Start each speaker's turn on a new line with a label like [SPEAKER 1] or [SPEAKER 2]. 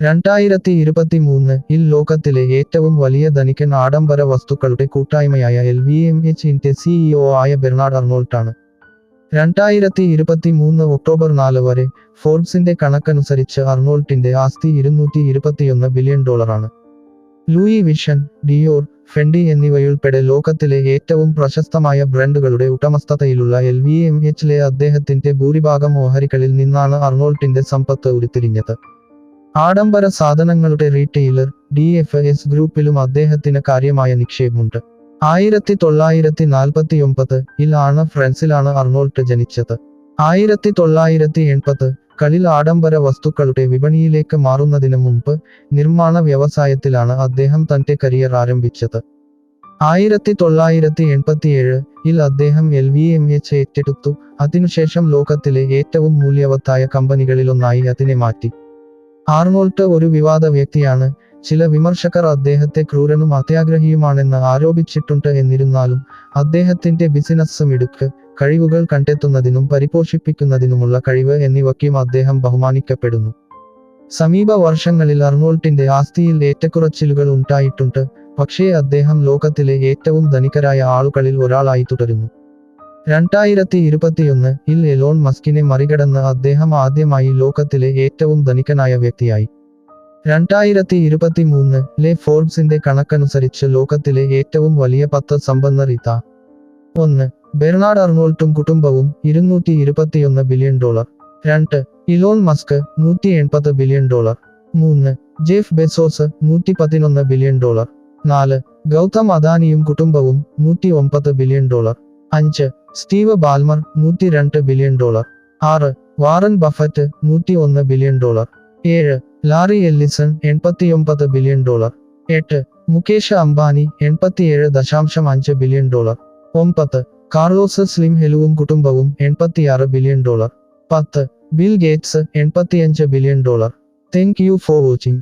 [SPEAKER 1] രണ്ടായിരത്തി ഇരുപത്തിമൂന്ന് ഇൽ ലോകത്തിലെ ഏറ്റവും വലിയ ധനികൻ ആഡംബര വസ്തുക്കളുടെ കൂട്ടായ്മയായ എൽ വി എം എച്ച് ഇന്റെ സിഇഒ ആയ ബെർണാഡ് അർണോൾട്ടാണ്. രണ്ടായിരത്തി ഇരുപത്തിമൂന്ന് ഒക്ടോബർ നാല് വരെ ഫോർബ്സിന്റെ കണക്കനുസരിച്ച് അർണോൾട്ടിന്റെ ആസ്തി ഇരുന്നൂറ്റി ഇരുപത്തിയൊന്ന് ബില്യൺ ഡോളറാണ്. ലൂയി വിഷൻ ഡിയോർ ഫെൻഡി എന്നിവയുൾപ്പെടെ ലോകത്തിലെ ഏറ്റവും പ്രശസ്തമായ ബ്രാൻഡുകളുടെ ഉടമസ്ഥതയിലുള്ള എൽ വി എം എച്ചിലെ അദ്ദേഹത്തിന്റെ ഭൂരിഭാഗം ഓഹരികളിൽ നിന്നാണ് അർണോൾട്ടിന്റെ സമ്പത്ത് ഉരുത്തിരിഞ്ഞത്. ആഡംബര സാധനങ്ങളുടെ റീറ്റെയിലർ ഡി എഫ് എസ് ഗ്രൂപ്പിലും അദ്ദേഹത്തിന് കാര്യമായ നിക്ഷേപമുണ്ട്. ആയിരത്തി തൊള്ളായിരത്തി നാൽപ്പത്തിയൊമ്പത് ഇൽ ആണ് ഫ്രാൻസിലാണ് അർണോൾട്ട് ജനിച്ചത്. ആയിരത്തി തൊള്ളായിരത്തി എൺപത് കളിൽ ആഡംബര വസ്തുക്കളുടെ വിപണിയിലേക്ക് മാറുന്നതിന് മുമ്പ് നിർമ്മാണ വ്യവസായത്തിലാണ് അദ്ദേഹം തന്റെ കരിയർ ആരംഭിച്ചത്. ആയിരത്തി തൊള്ളായിരത്തി എൺപത്തിയേഴ് ഇൽ അദ്ദേഹം എൽ വി എം എച്ച് ഏറ്റെടുത്തു. അതിനുശേഷം ലോകത്തിലെ ഏറ്റവും മൂല്യവത്തായ കമ്പനികളിലൊന്നായി അതിനെ മാറ്റി. ആർണോൾട്ട് ഒരു വിവാദ വ്യക്തിയാണ്. ചില വിമർശകർ അദ്ദേഹത്തെ ക്രൂരനും അത്യാഗ്രഹിയുമാണെന്ന് ആരോപിച്ചിട്ടുണ്ട് എന്നിരുന്നാലും അദ്ദേഹത്തിന്റെ ബിസിനസ് മിടുക്ക് കഴിവുകൾ കണ്ടെത്തുന്നതിനും പരിപോഷിപ്പിക്കുന്നതിനുമുള്ള കഴിവ് എന്നിവയ്ക്കും അദ്ദേഹം ബഹുമാനിക്കപ്പെടുന്നു. സമീപ വർഷങ്ങളിൽ അർണോൾട്ടിന്റെ ആസ്തിയിൽ ഏറ്റക്കുറച്ചിലുകൾ ഉണ്ടായിട്ടുണ്ട് പക്ഷേ അദ്ദേഹം ലോകത്തിലെ ഏറ്റവും ധനികരായ ആളുകളിൽ ഒരാളായി തുടരുന്നു. രണ്ടായിരത്തി ഇരുപത്തിയൊന്ന് ഇൽ എലോൺ മസ്കിനെ മറികടന്ന് അദ്ദേഹം ആദ്യമായി ലോകത്തിലെ ഏറ്റവും ധനികനായ വ്യക്തിയായി. രണ്ടായിരത്തി ഇരുപത്തിമൂന്ന് ലെ ഫോർബ്സിന്റെ കണക്കനുസരിച്ച് ലോകത്തിലെ ഏറ്റവും വലിയ പത്ത് സമ്പന്നർ ഇതാ. ഒന്ന് ബെർണാഡ് അർണോൾട്ടും കുടുംബവും ഇരുന്നൂറ്റി ഇരുപത്തിയൊന്ന് ബില്യൺ ഡോളർ. രണ്ട് ഇലോൺ മസ്ക് നൂറ്റി എൺപത് ബില്യൺ ഡോളർ. മൂന്ന് ജെഫ് ബെസോസ് നൂറ്റി പതിനൊന്ന് ബില്യൺ ഡോളർ. നാല് ഗൗതം അദാനിയും കുടുംബവും നൂറ്റി ഒമ്പത് ബില്യൺ ഡോളർ. അഞ്ച് സ്റ്റീവ് ബാൽമർ നൂറ്റി രണ്ട് ബില്യൺ ഡോളർ. ആറ് വാറൻ ബഫറ്റ് നൂറ്റി ഒന്ന് ബില്യൺ ഡോളർ. ഏഴ് ലാറി എല്ലിസൺ എൺപത്തിയൊമ്പത് ബില്യൺ ഡോളർ. എട്ട് മുകേഷ് അംബാനി എൺപത്തിയേഴ് ദശാംശം അഞ്ച് ബില്യൺ ഡോളർ. ഒമ്പത് കാർലോസ് സ്ലിം ഹെലുവും കുടുംബവും എൺപത്തിയാറ് ബില്യൺ ഡോളർ. പത്ത് ബിൽ ഗേറ്റ്സ് എൺപത്തിയഞ്ച് billion dollar. Thank you for watching.